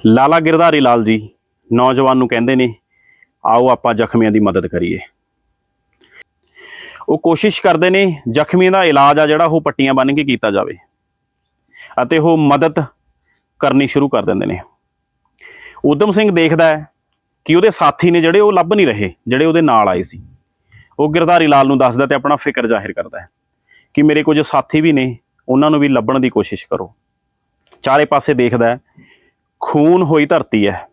Speaker 1: ਲਾਲਾ ਗਿਰਧਾਰੀ ਲਾਲ ਜੀ, ਨੌਜਵਾਨ ਨੂੰ ਕਹਿੰਦੇ ਨੇ, ਆਓ ਆਪਾਂ ਜ਼ਖਮੀਆਂ ਦੀ ਮਦਦ ਕਰੀਏ। ਉਹ ਕੋਸ਼ਿਸ਼ ਕਰਦੇ ਨੇ ਜ਼ਖਮੀ ਦਾ ਇਲਾਜ ਆ ਜਿਹੜਾ ਉਹ ਪੱਟੀਆਂ ਬੰਨ੍ਹ ਕੇ ਕੀਤਾ ਜਾਵੇ ਅਤੇ ਉਹ ਮਦਦ ਕਰਨੀ ਸ਼ੁਰੂ ਕਰ ਦਿੰਦੇ ਨੇ। ਉਦਮ ਸਿੰਘ ਦੇਖਦਾ ਹੈ ਕਿ ਉਹਦੇ ਸਾਥੀ ਨੇ ਜਿਹੜੇ ਉਹ ਲੱਭ ਨਹੀਂ ਰਹੇ, ਜਿਹੜੇ ਉਹਦੇ ਨਾਲ ਆਏ ਸੀ। ਉਹ ਗਿਰਧਾਰੀ ਲਾਲ ਨੂੰ ਦੱਸਦਾ ਤੇ ਆਪਣਾ ਫਿਕਰ ਜ਼ਾਹਿਰ ਕਰਦਾ ਹੈ ਕਿ ਮੇਰੇ ਕੁਝ ਸਾਥੀ ਵੀ ਨੇ, ਉਹਨਾਂ ਨੂੰ ਵੀ ਲੱਭਣ ਦੀ ਕੋਸ਼ਿਸ਼ ਕਰੋ। ਚਾਰੇ ਪਾਸੇ ਦੇਖਦਾ ਹੈ, ਖੂਨ ਹੋਈ ਧਰਤੀ ਹੈ,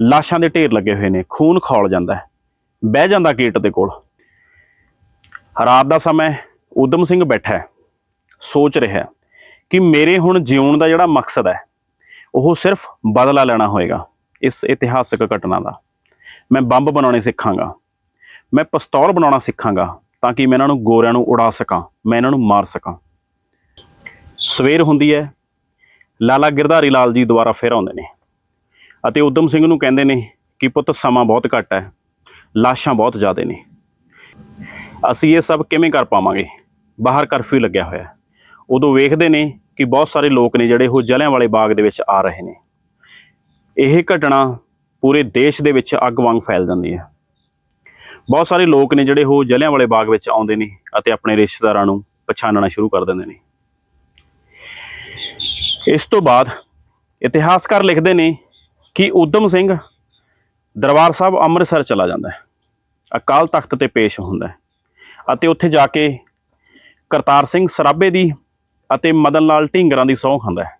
Speaker 1: ਲਾਸ਼ਾਂ ਦੇ ਢੇਰ ਲੱਗੇ ਹੋਏ ਨੇ, ਖੂਨ ਖੌਲ ਜਾਂਦਾ ਹੈ, ਬਹਿ ਜਾਂਦਾ ਗੇਟ ਦੇ ਕੋਲ। ਰਾਤ ਦਾ ਸਮਾਂ ਹੈ, ਉਦਮ ਸਿੰਘ ਬੈਠਾ ਸੋਚ ਰਿਹਾ ਕਿ ਮੇਰੇ ਹੁਣ ਜਿਉਣ ਦਾ ਜਿਹੜਾ ਮਕਸਦ ਹੈ ਉਹ ਸਿਰਫ ਬਦਲਾ ਲੈਣਾ ਹੋਏਗਾ ਇਸ ਇਤਿਹਾਸਕ ਘਟਨਾ ਦਾ। ਮੈਂ ਬੰਬ ਬਣਾਉਣੇ ਸਿੱਖਾਂਗਾ ਮੈਂ ਪਿਸਤੌਲ ਬਣਾਉਣਾ ਸਿੱਖਾਂਗਾ ਤਾਂ ਕਿ ਮੈਂ ਇਹਨਾਂ ਨੂੰ ਗੋਰਿਆਂ ਨੂੰ ਉਡਾ ਸਕਾਂ ਮੈਂ ਇਹਨਾਂ ਨੂੰ ਮਾਰ ਸਕਾਂ। ਸਵੇਰ ਹੁੰਦੀ ਹੈ ਲਾਲਾ ਗਿਰਧਾਰੀ ਲਾਲ ਜੀ ਦੁਬਾਰਾ ਫਿਰ ਆਉਂਦੇ ਨੇ ਅਤੇ ਉਦਮ ਸਿੰਘ ਨੂੰ ਕਹਿੰਦੇ ਨੇ ਕਿ ਪੁੱਤ ਸਮਾਂ ਬਹੁਤ ਘੱਟ ਹੈ ਲਾਸ਼ਾਂ ਬਹੁਤ ਜ਼ਿਆਦਾ ਨੇ। ਅਸੀਂ ਇਹ ਸਭ ਕਿਵੇਂ ਕਰ ਪਾਵਾਂਗੇ? ਬਾਹਰ ਕਰਫਿਊ ਲੱਗਿਆ ਹੋਇਆ ਉਦੋਂ ਵੇਖਦੇ ਨੇ ਕਿ ਬਹੁਤ ਸਾਰੇ ਲੋਕ ਨੇ ਜਿਹੜੇ ਉਹ ਜਲਿਆਂ ਵਾਲੇ ਬਾਗ ਦੇ ਵਿੱਚ ਆ ਰਹੇ ਨੇ। ਇਹ ਘਟਨਾ ਪੂਰੇ ਦੇਸ਼ ਦੇ ਵਿੱਚ ਅੱਗ ਵਾਂਗ ਫੈਲ ਜਾਂਦੀ ਹੈ। ਬਹੁਤ ਸਾਰੇ ਲੋਕ ਨੇ ਜਿਹੜੇ ਉਹ ਜਲਿਆਂਵਾਲੇ ਬਾਗ ਵਿੱਚ ਆਉਂਦੇ ਨੇ ਅਤੇ ਆਪਣੇ ਰਿਸ਼ਤੇਦਾਰਾਂ ਨੂੰ ਪਛਾਣਨਾ ਸ਼ੁਰੂ ਕਰ ਦਿੰਦੇ ਨੇ। ਇਸ ਤੋਂ ਬਾਅਦ ਇਤਿਹਾਸਕਾਰ ਲਿਖਦੇ ਨੇ ਕਿ ਉਦਮ ਸਿੰਘ ਦਰਬਾਰ ਸਾਹਿਬ ਅੰਮ੍ਰਿਤਸਰ ਚਲਾ ਜਾਂਦਾ ਹੈ। ਅਕਾਲ ਤਖਤ ਤੇ ਪੇਸ਼ ਹੁੰਦਾ ਹੈ। ਅਤੇ ਉੱਥੇ ਜਾ ਕੇ ਕਰਤਾਰ ਸਿੰਘ ਸਰਾਭੇ ਦੀ ਅਤੇ ਮਦਨ ਲਾਲ ਢੀਂਗਰਾਂ ਦੀ ਸਹੁੰ ਖਾਂਦਾ ਹੈ।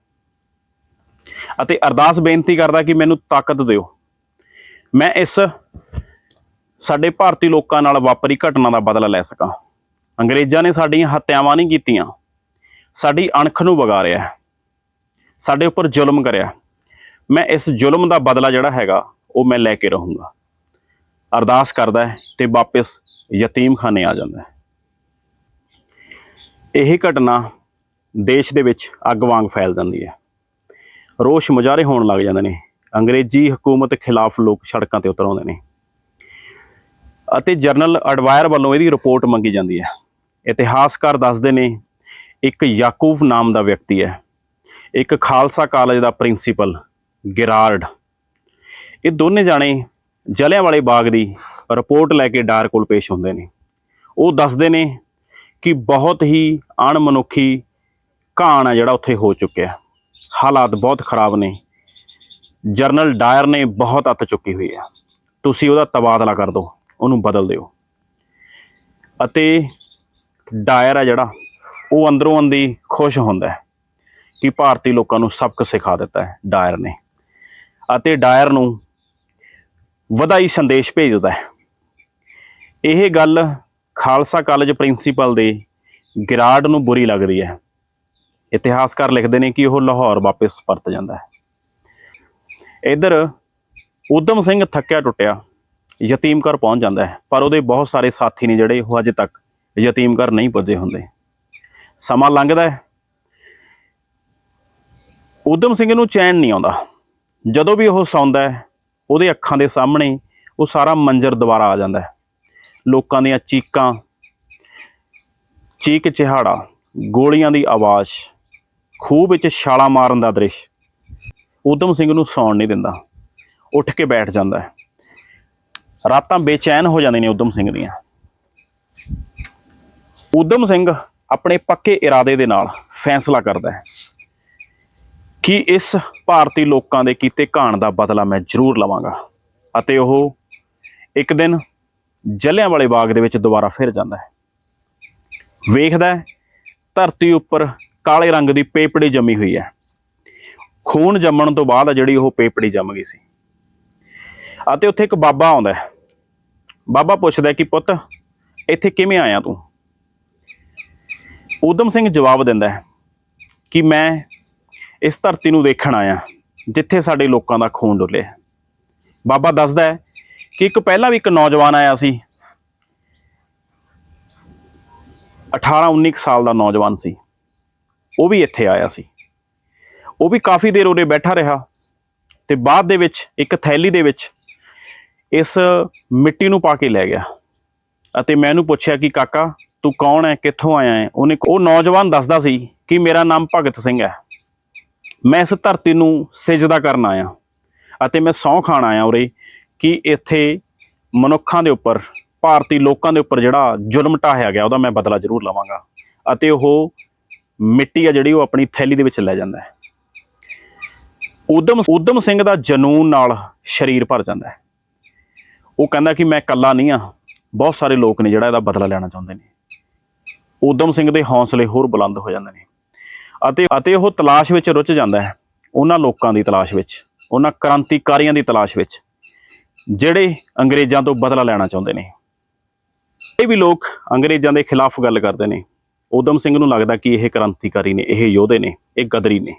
Speaker 1: ਅਤੇ ਅਰਦਾਸ ਬੇਨਤੀ ਕਰਦਾ ਕਿ ਮੈਨੂੰ ਤਾਕਤ ਦਿਓ। ਮੈਂ ਇਸ ਸਾਡੇ ਭਾਰਤੀ ਲੋਕਾਂ ਨਾਲ ਵਾਪਰੀ ਘਟਨਾ ਦਾ ਬਦਲਾ ਲੈ ਸਕਾਂ। ਅੰਗਰੇਜ਼ਾਂ ਨੇ ਸਾਡੀਆਂ ਹੱਤਿਆਵਾਂ ਨਹੀਂ ਕੀਤੀਆਂ। ਸਾਡੀ ਅਣਖ ਨੂੰ ਵਿਗਾੜਿਆ ਸਾਡੇ ਉੱਪਰ ਜ਼ੁਲਮ ਕਰਿਆ ਮੈਂ ਇਸ ਜ਼ੁਲਮ ਦਾ ਬਦਲਾ ਜਿਹੜਾ ਹੈਗਾ, ਉਹ ਮੈਂ ਲੈ ਕੇ ਰਹੂੰਗਾ। ਅਰਦਾਸ ਕਰਦਾ ਹੈ ਤੇ ਵਾਪਸ ਯਤੀਮਖਾਨੇ ਆ ਜਾਂਦਾ ਹੈ। ਇਹ ਘਟਨਾ ਦੇਸ਼ ਦੇ ਵਿੱਚ ਅੱਗ ਵਾਂਗ ਫੈਲ ਜਾਂਦੀ ਹੈ। ਰੋਸ਼ ਮੁਜ਼ਾਹਰੇ ਹੋਣ ਲੱਗ ਜਾਂਦੇ ਨੇ। ਅੰਗਰੇਜ਼ੀ ਹਕੂਮਤ ਖਿਲਾਫ ਲੋਕ ਸੜਕਾਂ ਤੇ ਉਤਰ ਆਉਂਦੇ ਨੇ। ਅਤੇ ਜਰਨਲ ਅਡਵਾਇਰ ਵੱਲੋਂ ਇਹਦੀ ਰਿਪੋਰਟ ਮੰਗੀ ਜਾਂਦੀ ਹੈ। ਇਤਿਹਾਸਕਾਰ ਦੱਸਦੇ ਨੇ, ਇੱਕ ਯਾਕੂਬ ਨਾਮ ਦਾ ਵਿਅਕਤੀ ਹੈ। ਇੱਕ ਖਾਲਸਾ ਕਾਲਜ ਦਾ ਪ੍ਰਿੰਸੀਪਲ, ਗਿਰਾਰਡ। ਇਹ ਦੋਨੇ ਜਾਣੇ ਜਲਿਆਂਵਾਲੇ ਬਾਗ ਦੀ ਰਿਪੋਰਟ ਲੈ ਕੇ ਡਾਰ ਕੋਲ ਪੇਸ਼ ਹੁੰਦੇ ਨੇ। ਉਹ ਦੱਸਦੇ ਨੇ ਕਿ ਬਹੁਤ ਹੀ ਅਣਮਨੁੱਖੀ ਘਾਣ ਆ ਜਿਹੜਾ ਉੱਥੇ ਹੋ ਚੁੱਕਿਆ ਹਾਲਾਤ ਬਹੁਤ ਖਰਾਬ ਨੇ। ਜਰਨਲ ਡਾਇਰ ਨੇ ਬਹੁਤ ਅੱਤ ਚੁੱਕੀ ਹੋਈ ਹੈ। ਤੁਸੀਂ ਉਹਦਾ ਤਬਾਦਲਾ ਕਰ ਦਿਓ, ਉਹਨੂੰ ਬਦਲ ਦਿਓ। ਅਤੇ ਡਾਇਰ ਆ ਜਿਹੜਾ, ਉਹ ਅੰਦਰੋਂ ਅੰਦੀ ਖੁਸ਼ ਹੁੰਦਾ ਹੈ ਕਿ ਭਾਰਤੀ ਲੋਕਾਂ ਨੂੰ ਸਬਕ ਸਿਖਾ ਦਿੱਤਾ ਹੈ ਡਾਇਰ ਨੇ। ਅਤੇ ਡਾਇਰ ਨੂੰ ਵਧਾਈ ਸੰਦੇਸ਼ ਭੇਜਦਾ ਹੈ। ਇਹ ਗੱਲ ਖਾਲਸਾ ਕਾਲਜ ਪ੍ਰਿੰਸੀਪਲ ਦੇ ਗਿਰਾਡ ਨੂੰ ਬੁਰੀ ਲੱਗਦੀ ਹੈ। ਇਤਿਹਾਸਕਾਰ ਲਿਖਦੇ ਨੇ ਕਿ ਉਹ ਲਾਹੌਰ ਵਾਪਸ ਪਰਤ ਜਾਂਦਾ ਹੈ। ਇਧਰ ਉਦਮ ਸਿੰਘ ਥੱਕਿਆ ਟੁੱਟਿਆ ਯਤੀਮ ਘਰ ਪਹੁੰਚ ਜਾਂਦਾ ਹੈ, ਪਰ ਉਹਦੇ ਬਹੁਤ ਸਾਰੇ ਸਾਥੀ ਨੇ ਜਿਹੜੇ ਉਹ ਅਜੇ ਤੱਕ ਯਤੀਮ ਘਰ ਨਹੀਂ ਪੁੱਜੇ ਹੁੰਦੇ। ਸਮਾਂ ਲੰਘਦਾ ਹੈ। ਉਦਮ ਸਿੰਘ ਨੂੰ ਚੈਨ ਨਹੀਂ ਆਉਂਦਾ। ਜਦੋਂ ਵੀ ਉਹ ਸੌਂਦਾ ਹੈ, ਉਹਦੇ ਅੱਖਾਂ ਦੇ ਸਾਹਮਣੇ ਉਹ ਸਾਰਾ ਮੰਜ਼ਰ ਦੁਬਾਰਾ ਆ ਜਾਂਦਾ ਹੈ। ਲੋਕਾਂ ਦੀਆਂ ਚੀਕਾਂ, ਚੀਕ ਚਿਹਾੜਾ, ਗੋਲੀਆਂ ਦੀ ਆਵਾਜ਼, ਖੂਹ ਵਿੱਚ ਛਾਲਾਂ ਮਾਰਨ ਦਾ ਦ੍ਰਿਸ਼। ਉਦਮ ਸਿੰਘ ਨੂੰ ਸੌਣ ਨਹੀਂ ਦਿੰਦਾ। ਉੱਠ ਕੇ ਬੈਠ ਜਾਂਦਾ ਹੈ। ਰਾਤਾਂ ਬੇਚੈਨ ਹੋ ਜਾਂਦੀਆਂ ਨੇ ਉਦਮ ਸਿੰਘ ਦੀਆਂ। ਉਦਮ ਸਿੰਘ ਆਪਣੇ ਪੱਕੇ ਇਰਾਦੇ ਦੇ ਨਾਲ ਫੈਸਲਾ ਕਰਦਾ ਹੈ ਕਿ ਇਸ ਭਾਰਤੀ ਲੋਕਾਂ ਦੇ ਕੀਤੇ ਘਾਣ ਦਾ ਬਦਲਾ ਮੈਂ ਜ਼ਰੂਰ ਲਵਾਂਗਾ ਅਤੇ ਉਹ ਇੱਕ ਦਿਨ ਜਲਿਆਂਵਾਲੇ ਬਾਗ ਦੇ ਵਿੱਚ ਦੁਬਾਰਾ ਫਿਰ ਜਾਂਦਾ ਹੈ। ਵੇਖਦਾ ਹੈ, ਧਰਤੀ ਉੱਪਰ ਕਾਲੇ ਰੰਗ ਦੀ ਪੇਪੜੀ ਜੰਮੀ ਹੋਈ ਹੈ। ਖੂਨ ਜੰਮਣ ਤੋਂ ਬਾਅਦ ਜਿਹੜੀ ਉਹ ਪੇਪੜੀ ਜੰਮ ਗਈ ਸੀ। ਅਤੇ ਉੱਥੇ ਇੱਕ ਬਾਬਾ ਆਉਂਦਾ ਹੈ। ਬਾਬਾ ਪੁੱਛਦਾ ਕਿ ਪੁੱਤ, ਇੱਥੇ ਕਿਵੇਂ ਆਇਆ ਤੂੰ? ਉਦਮ ਸਿੰਘ ਜਵਾਬ ਦਿੰਦਾ ਹੈ ਕਿ ਮੈਂ ਇਸ ਧਰਤੀ ਨੂੰ ਦੇਖਣ ਆਇਆ, ਜਿੱਥੇ ਸਾਡੇ ਲੋਕਾਂ ਦਾ ਖੂਨ ਡੁੱਲਿਆ ਬਾਬਾ ਦੱਸਦਾ ਹੈ ਕਿ ਇੱਕ ਪਹਿਲਾਂ ਵੀ ਇੱਕ ਨੌਜਵਾਨ ਆਇਆ ਸੀ। 18 19 ਸਾਲ ਦਾ ਨੌਜਵਾਨ ਸੀ। ਉਹ ਵੀ ਇੱਥੇ ਆਇਆ ਸੀ। ਉਹ ਵੀ ਕਾਫੀ ਦੇਰ ਉਰੇ ਬੈਠਾ ਰਿਹਾ ਤੇ ਬਾਅਦ ਦੇ ਵਿੱਚ, ਇੱਕ ਥੈਲੀ ਦੇ ਵਿੱਚ ਇਸ ਮਿੱਟੀ ਨੂੰ ਪਾ ਕੇ ਲੈ ਗਿਆ ਅਤੇ ਮੈਂ ਉਹਨੂੰ ਪੁੱਛਿਆ ਕਿ, ਕਾਕਾ, ਤੂੰ ਕੌਣ ਹੈ ਕਿੱਥੋਂ ਆਇਆ ਹੈ ਉਹਨੇ ਉਹ ਨੌਜਵਾਨ ਦੱਸਦਾ ਸੀ ਕਿ ਮੇਰਾ ਨਾਮ ਭਗਤ ਸਿੰਘ ਹੈ ਮੈਂ ਇਸ ਧਰਤੀ ਨੂੰ ਸਿਜਦਾ ਕਰਨ ਆਇਆ ਅਤੇ ਮੈਂ ਸਹੁੰ ਖਾਣ ਆਇਆ ਉਰੇ। ਕਿ ਇੱਥੇ ਮਨੁੱਖਾਂ ਦੇ ਉੱਪਰ, ਭਾਰਤੀ ਲੋਕਾਂ ਦੇ ਉੱਪਰ ਜਿਹੜਾ ਜ਼ੁਲਮ ਢਾਹਿਆ ਗਿਆ, ਉਹਦਾ ਮੈਂ ਬਦਲਾ ਜ਼ਰੂਰ ਲਵਾਂਗਾ। ਅਤੇ ਉਹ ਮਿੱਟੀ ਆ ਜਿਹੜੀ ਉਹ ਆਪਣੀ ਥੈਲੀ ਦੇ ਵਿੱਚ ਲੈ ਜਾਂਦਾ ਹੈ। ਉਦਮ ਉਦਮ ਸਿੰਘ ਦਾ ਜਨੂਨ ਨਾਲ ਸਰੀਰ ਭਰ ਜਾਂਦਾ ਹੈ। ਉਹ ਕਹਿੰਦਾ ਕਿ ਮੈਂ ਇਕੱਲਾ ਨਹੀਂ ਆ ਬਹੁਤ ਸਾਰੇ ਲੋਕ ਨੇ ਜਿਹੜਾ ਇਹਦਾ ਬਦਲਾ ਲੈਣਾ ਚਾਹੁੰਦੇ ਨੇ। ਉਦਮ ਸਿੰਘ ਦੇ ਹੌਸਲੇ ਹੋਰ ਬੁਲੰਦ ਹੋ ਜਾਂਦੇ ਨੇ। ਅਤੇ ਅਤੇ ਉਹ ਤਲਾਸ਼ ਵਿੱਚ ਰੁੱਝ ਜਾਂਦਾ ਹੈ, ਉਹਨਾਂ ਲੋਕਾਂ ਦੀ ਤਲਾਸ਼ ਵਿੱਚ, ਉਹਨਾਂ ਕ੍ਰਾਂਤੀਕਾਰੀਆਂ ਦੀ ਤਲਾਸ਼ ਵਿੱਚ। ਜਿਹੜੇ ਅੰਗਰੇਜ਼ਾਂ ਤੋਂ ਬਦਲਾ ਲੈਣਾ ਚਾਹੁੰਦੇ ਨੇ। ਇਹ ਵੀ ਲੋਕ ਅੰਗਰੇਜ਼ਾਂ ਦੇ ਖਿਲਾਫ ਗੱਲ ਕਰਦੇ ਨੇ। ਉਦਮ ਸਿੰਘ ਨੂੰ ਲੱਗਦਾ ਕਿ ਇਹ ਕ੍ਰਾਂਤੀਕਾਰੀ ਨੇ, ਇਹ ਯੋਧੇ ਨੇ, ਇਹ ਗਦਰੀ ਨੇ।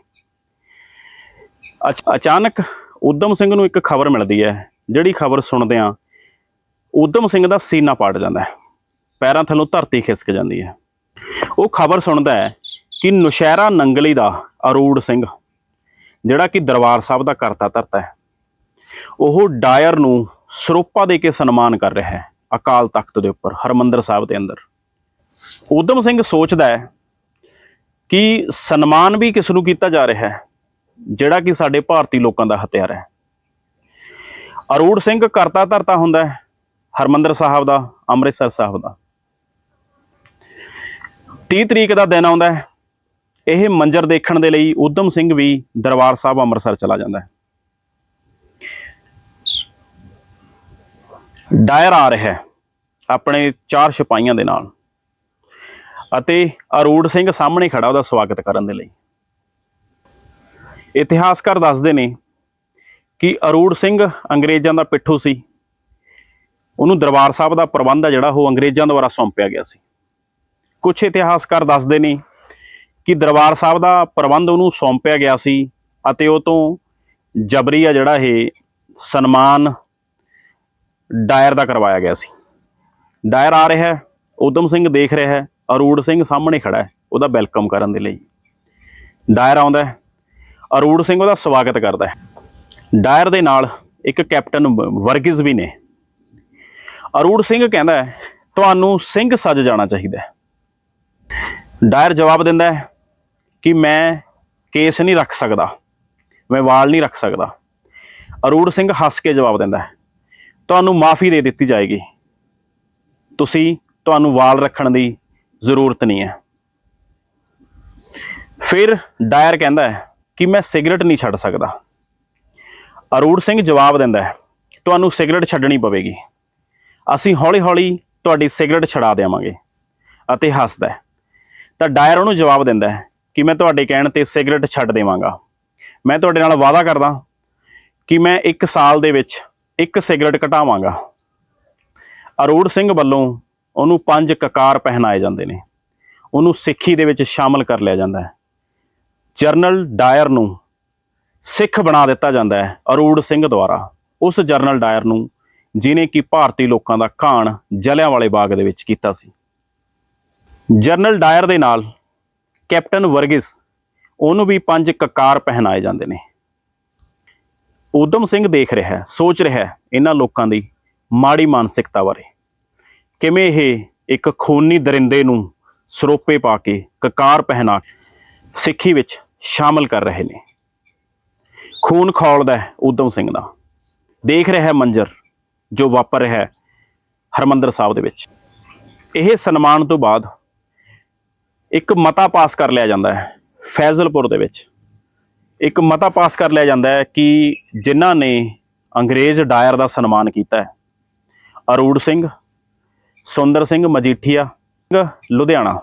Speaker 1: ਅਚਾਨਕ ਉਦਮ ਸਿੰਘ ਨੂੰ ਇੱਕ ਖਬਰ ਮਿਲਦੀ ਹੈ, ਜਿਹੜੀ ਖਬਰ ਸੁਣਦਿਆਂ ਉਦਮ ਸਿੰਘ ਦਾ ਸੀਨਾ ਪਾੜ ਜਾਂਦਾ ਹੈ। ਪੈਰਾਂ ਥੱਲੋਂ ਧਰਤੀ ਖਿਸਕ ਜਾਂਦੀ ਹੈ। ਉਹ ਖਬਰ ਸੁਣਦਾ ਹੈ ਕਿ ਨੁਸ਼ਹਿਰਾ ਨੰਗਲੀ ਦਾ ਅਰੂੜ ਸਿੰਘ, ਜਿਹੜਾ ਕਿ ਦਰਬਾਰ ਸਾਹਿਬ ਦਾ ਕਰਤਾ ਧਰਤਾ ਹੈ ਉਹ ਡਾਇਰ ਨੂੰ ਸਰੋਪਾ ਦੇ ਕੇ ਸਨਮਾਨ ਕਰ ਰਿਹਾ ਹੈ, ਅਕਾਲ ਤਖਤ ਦੇ ਉੱਪਰ, ਹਰਮੰਦਰ ਸਾਹਿਬ ਦੇ ਅੰਦਰ। ਉਦਮ ਸਿੰਘ ਸੋਚਦਾ ਹੈ ਕਿ ਸਨਮਾਨ ਵੀ ਕਿਸ ਨੂੰ ਕੀਤਾ ਜਾ ਰਿਹਾ ਹੈ, ਜਿਹੜਾ ਕਿ ਸਾਡੇ ਭਾਰਤੀ ਲੋਕਾਂ ਦਾ ਹਥਿਆਰ ਹੈ। ਅਰੂੜ ਸਿੰਘ ਕਰਤਾ ਧਰਤਾ ਹੁੰਦਾ ਹੈ, ਹਰਮੰਦਰ ਸਾਹਿਬ ਦਾ, ਅੰਮ੍ਰਿਤਸਰ ਸਾਹਿਬ ਦਾ। 30 ਤਰੀਕ ਦਾ ਦਿਨ ਆਉਂਦਾ ਹੈ, ਇਹ ਮੰਜ਼ਰ ਦੇਖਣ ਦੇ ਲਈ ਉਦਮ ਸਿੰਘ ਵੀ ਦਰਬਾਰ ਸਾਹਿਬ ਅੰਮ੍ਰਿਤਸਰ ਚਲਾ ਜਾਂਦਾ ਹੈ। ਡਾਇਰ ਆ ਰਿਹਾ ਹੈ ਆਪਣੇ ਚਾਰ ਸਿਪਾਹੀਆਂ ਦੇ ਨਾਲ। ਅਤੇ ਅਰੂੜ ਸਿੰਘ ਸਾਹਮਣੇ ਖੜਾ ਉਹਦਾ ਸਵਾਗਤ ਕਰਨ ਦੇ ਲਈ। ਇਤਿਹਾਸਕਾਰ ਦੱਸਦੇ ਨੇ ਕਿ ਅਰੂੜ ਸਿੰਘ ਅੰਗਰੇਜ਼ਾਂ ਦਾ ਪਿੱਠੂ ਸੀ। ਉਹਨੂੰ ਦਰਬਾਰ ਸਾਹਿਬ ਦਾ ਪ੍ਰਬੰਧ ਹੈ ਜਿਹੜਾ, ਉਹ ਅੰਗਰੇਜ਼ਾਂ ਦੁਆਰਾ ਸੌਂਪਿਆ ਗਿਆ ਸੀ। ਕੁਝ ਇਤਿਹਾਸਕਾਰ ਦੱਸਦੇ ਨੇ ਕਿ ਦਰਬਾਰ ਸਾਹਿਬ ਦਾ ਪ੍ਰਬੰਧ ਉਹਨੂੰ ਸੌਂਪਿਆ ਗਿਆ ਸੀ ਅਤੇ ਉਹ ਤੋਂ ਜਬਰੀ ਆ ਜਿਹੜਾ ਇਹ ਸਨਮਾਨ ਡਾਇਰ ਦਾ ਕਰਵਾਇਆ ਗਿਆ ਸੀ। ਡਾਇਰ ਆ ਰਿਹਾ ਹੈ ਉਦਮ ਸਿੰਘ ਦੇਖ ਰਿਹਾ ਹੈ, ਅਰੂੜ ਸਿੰਘ ਸਾਹਮਣੇ ਖੜਾ ਹੈ, ਉਹਦਾ ਵੈਲਕਮ ਕਰਨ ਦੇ ਲਈ। ਡਾਇਰ ਆਉਂਦਾ ਹੈ, ਅਰੂੜ ਸਿੰਘ ਉਹਦਾ ਸਵਾਗਤ ਕਰਦਾ ਹੈ। ਡਾਇਰ ਦੇ ਨਾਲ ਇੱਕ ਕੈਪਟਨ ਵ- ਵੀ ਨੇ। ਅਰੂੜ ਸਿੰਘ ਕਹਿੰਦਾ ਹੈ, ਤੁਹਾਨੂੰ ਸਿੰਘ ਸੱਜ ਜਾਣਾ ਚਾਹੀਦਾ ਹੈ। ਡਾਇਰ ਜਵਾਬ ਦਿੰਦਾ ਹੈ ਕਿ ਮੈਂ ਕੇਸ ਨਹੀਂ ਰੱਖ ਸਕਦਾ, ਮੈਂ ਵਾਲ ਨਹੀਂ ਰੱਖ ਸਕਦਾ। ਅਰੂੜ ਸਿੰਘ ਹੱਸ ਕੇ ਜਵਾਬ ਦਿੰਦਾ ਹੈ ਤੁਹਾਨੂੰ ਮਾਫੀ ਦੇ ਦਿੱਤੀ ਜਾਏਗੀ। ਤੁਸੀਂ ਤੁਹਾਨੂੰ ਵਾਲ ਰੱਖਣ ਦੀ ਜ਼ਰੂਰਤ ਨਹੀਂ ਹੈ। ਫਿਰ ਡਾਇਰ ਕਹਿੰਦਾ ਹੈ ਕਿ ਮੈਂ ਸਿਗਰਟ ਨਹੀਂ ਛੱਡ ਸਕਦਾ। ਅਰੂੜ ਸਿੰਘ ਜਵਾਬ ਦਿੰਦਾ ਹੈ, ਤੁਹਾਨੂੰ ਸਿਗਰਟ ਛੱਡਣੀ ਪਵੇਗੀ। ਅਸੀਂ ਹੌਲੀ-ਹੌਲੀ ਤੁਹਾਡੀ ਸਿਗਰਟ ਛਡਾ ਦੇਵਾਂਗੇ। ਅਤੇ ਹੱਸਦਾ ਹੈ। ਤਾਂ ਡਾਇਰ ਉਹਨੂੰ ਜਵਾਬ ਦਿੰਦਾ ਹੈ ਕਿ ਮੈਂ ਤੁਹਾਡੇ ਕਹਿਣ ਤੇ ਸਿਗਰਟ ਛੱਡ ਦੇਵਾਂਗਾ। ਮੈਂ ਤੁਹਾਡੇ ਨਾਲ ਵਾਅਦਾ ਕਰਦਾ ਕਿ ਮੈਂ 1 ਸਾਲ ਦੇ ਵਿੱਚ ਇੱਕ ਸਿਗਰਟ ਘਟਾਵਾਂਗਾ। ਅਰੂੜ ਸਿੰਘ ਵੱਲੋਂ ਉਹਨੂੰ ਪੰਜ ਕਕਾਰ ਪਹਿਨਾਏ ਜਾਂਦੇ ਨੇ। ਉਹਨੂੰ ਸਿੱਖੀ ਦੇ ਵਿੱਚ ਸ਼ਾਮਲ ਕਰ ਲਿਆ ਜਾਂਦਾ ਹੈ। ਜਰਨਲ ਡਾਇਰ ਨੂੰ ਸਿੱਖ ਬਣਾ ਦਿੱਤਾ ਜਾਂਦਾ ਹੈ ਅਰੂੜ ਸਿੰਘ ਦੁਆਰਾ। ਉਸ ਜਰਨਲ ਡਾਇਰ ਨੂੰ ਜਿਨੇ ਕਿ ਭਾਰਤੀ ਲੋਕਾਂ ਦਾ ਘਾਣ ਜਲਿਆਂਵਾਲੇ ਬਾਗ ਦੇ ਵਿੱਚ ਕੀਤਾ ਸੀ। ਜਰਨਲ ਡਾਇਰ ਦੇ ਨਾਲ ਕੈਪਟਨ ਵਰਗਿਸ ਉਹਨੂੰ ਵੀ ਪੰਜ ਕਕਾਰ ਪਹਿਨਾਏ ਜਾਂਦੇ ਨੇ। ਉਦਮ ਸਿੰਘ ਦੇਖ ਰਿਹਾ ਹੈ, ਸੋਚ ਰਿਹਾ ਹੈ ਇਹਨਾਂ ਲੋਕਾਂ ਦੀ ਮਾੜੀ ਮਾਨਸਿਕਤਾ ਬਾਰੇ। ਕਿਵੇਂ ਇਹ ਇੱਕ ਖੂਨੀ ਦਰਿੰਦੇ ਨੂੰ ਸਰੋਪੇ ਪਾ ਕੇ ਕਕਾਰ ਪਹਿਨਾ ਸਿੱਖੀ ਵਿੱਚ ਸ਼ਾਮਲ ਕਰ ਰਹੇ ਨੇ? ਖੂਨ ਖੌਲਦਾ ਹੈ ਉਦਮ ਸਿੰਘ ਦਾ। ਦੇਖ ਰਿਹਾ ਹੈ ਮੰਜ਼ਰ ਜੋ ਵਾਪਰ ਰਿਹਾ ਹੈ ਹਰਮੰਦਰ ਸਾਹਿਬ ਦੇ ਵਿੱਚ। ਇਹ ਸਨਮਾਨ ਤੋਂ ਬਾਅਦ ਇੱਕ ਮਤਾ ਪਾਸ ਕਰ ਲਿਆ ਜਾਂਦਾ ਹੈ ਫੈਜ਼ਲਪੁਰ ਦੇ ਵਿੱਚ। ਇੱਕ ਮਤਾ ਪਾਸ ਕਰ ਲਿਆ ਜਾਂਦਾ ਹੈ ਕਿ ਜਿਨ੍ਹਾਂ ਨੇ ਅੰਗਰੇਜ਼ ਡਾਇਰ ਦਾ ਸਨਮਾਨ ਕੀਤਾ ਹੈ। ਅਰੂੜ ਸਿੰਘ, ਸੁੰਦਰ ਸਿੰਘ ਮਜੀਠੀਆ, ਲੁਧਿਆਣਾ।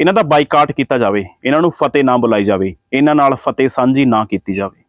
Speaker 1: ਇਹਨਾਂ ਦਾ ਬਾਈਕਾਟ ਕੀਤਾ ਜਾਵੇ, ਇਹਨਾਂ ਨੂੰ ਫਤਿਹ ਨਾ ਬੁਲਾਈ ਜਾਵੇ, ਇਹਨਾਂ ਨਾਲ ਫਤਿਹ ਸਾਂਝੀ ਨਾ ਕੀਤੀ ਜਾਵੇ।